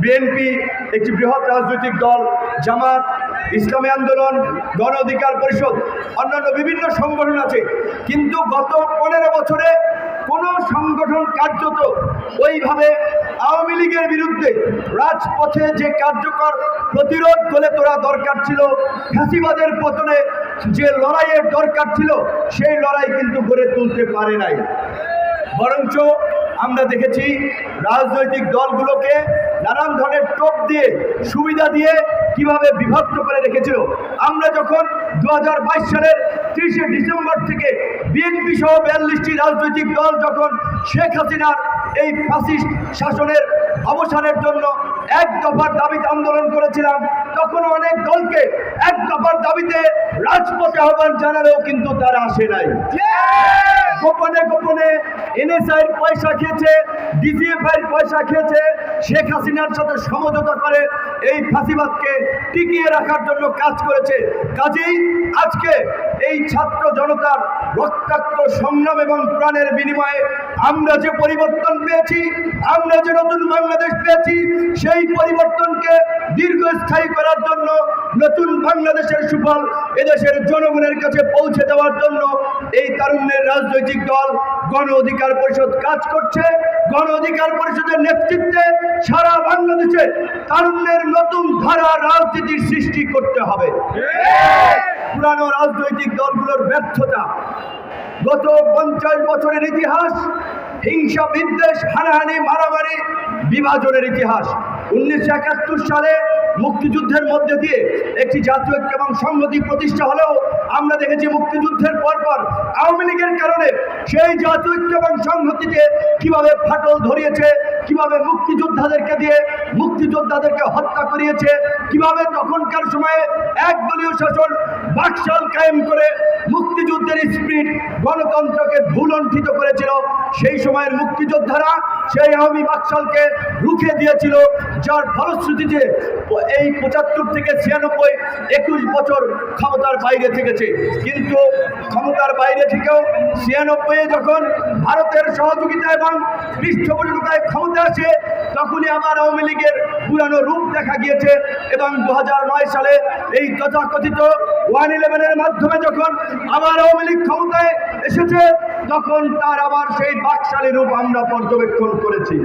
BNP একটি বৃহৎ রাজনৈতিক দল, জামাত, ইসলামী আন্দোলন, গণ অধিকার পরিষদ, অন্যান্য বিভিন্ন সংগঠন আছে। কিন্তু গত পনেরো বছরে কোনো সংগঠন কার্যত ওইভাবে আওয়ামী লীগের বিরুদ্ধে রাজপথে যে কার্যকর প্রতিরোধ গড়ে তোলা দরকার ছিল, ফ্যাসিবাদের পতনে যে লড়াইয়ের দরকার ছিল, সেই লড়াই কিন্তু গড়ে তুলতে পারে নাই। বরঞ্চ আমরা দেখেছি রাজনৈতিক দলগুলোকে নানান ধরনের টোপ দিয়ে, সুবিধা দিয়ে কীভাবে বিভক্ত করে রেখেছিল। আমরা যখন দু হাজার বাইশ সালের তিরিশে ডিসেম্বর থেকে বিএনপি সহ বিয়াল্লিশটি রাজনৈতিক দল যখন শেখ হাসিনার এই ফাসিস্ট শাসনের অবসানের জন্য এক দফার দাবিতে আন্দোলন করেছিলাম তখন অনেক দলকে এক দফার দাবিতে রাজপথে আহ্বান জানালেও কিন্তু তারা আসে নাই। গোপনে গোপনে এনএসআইয়ের পয়সা খেয়েছে ডিজিএফআইয়ের পয়সা খেয়েছে, শেখ হাসিনার সাথে সমঝোতা করে এই ফাঁসিবাদকে টিকিয়ে রাখার জন্য কাজ করেছে। কাজেই আজকে এই ছাত্র জনতার রক্তাক্ত সংগ্রাম এবং প্রাণের বিনিময়ে আমরা যে পরিবর্তন পেয়েছি, আমরা যে নতুন বাংলাদেশ পেয়েছি, সেই পরিবর্তনকে দীর্ঘস্থায়ী করার জন্য, নতুন বাংলাদেশের সুফল এদেশের জনগণের কাছে পৌঁছে দেওয়ার জন্য এই তারুণ্যের রাজনৈতিক দল, গণ অধিকার পরিষদ কাজ করছে। গণ অধিকার পরিষদের নেতৃত্বে সারা বাংলাদেশে তারুণ্যের নতুন ধারা রাজনীতির সৃষ্টি করতে হবে। পুরানো রাজনৈতিক দলগুলোর ব্যর্থতা, গত পঞ্চাশ বছরের ইতিহাস, হিংসা বিদ্বেষ, হানাহানি, মারামারি, বিভাজনের ইতিহাস। উনিশশো একাত্তর সালে মুক্তিযুদ্ধের মধ্যে দিয়ে একটি জাতীয় ঐক্য এবং সংহতি প্রতিষ্ঠা হলেও আমরা দেখেছি মুক্তিযুদ্ধের পরপর আওয়ামী লীগের কারণে সেই জাতীয় ঐক্য এবং সংহতিতে কীভাবে ফাটল ধরিয়েছে, কীভাবে মুক্তিযোদ্ধাদেরকে দিয়ে মুক্তিযোদ্ধাদেরকে হত্যা করিয়েছে, কীভাবে তখনকার সময়ে একদলীয় শাসন বাকশাল কায়েম করে মুক্তিযুদ্ধের স্পিরিট গণতন্ত্রকে ভুলণ্ঠিত করেছিল। সেই সময়ের মুক্তিযোদ্ধারা সেই আওয়ামী বাকশালকে রুখে দিয়েছিল, যার ফলশ্রুতিতে এই পঁচাত্তর থেকে ছিয়ানব্বই একুশ বছর ক্ষমতার বাইরে থেকেছে। কিন্তু ক্ষমতার বাইরে থেকেও ছিয়ানব্বই যখন ভারতের সহযোগিতা এবং পৃষ্ঠপোষকতায় ক্ষমতা আসে, তখনই আমার আওয়ামী লীগের পুরানো রূপ দেখা গিয়েছে এবং দু হাজার নয় সালে এই তথাকথিত ওয়ান ইলেভেনের মাধ্যমে যখন আবার আওয়ামী লীগ ক্ষমতায় এসেছে তখন তার আবার সেই বাকশালী রূপ আমরা পর্যবেক্ষণ করেছি।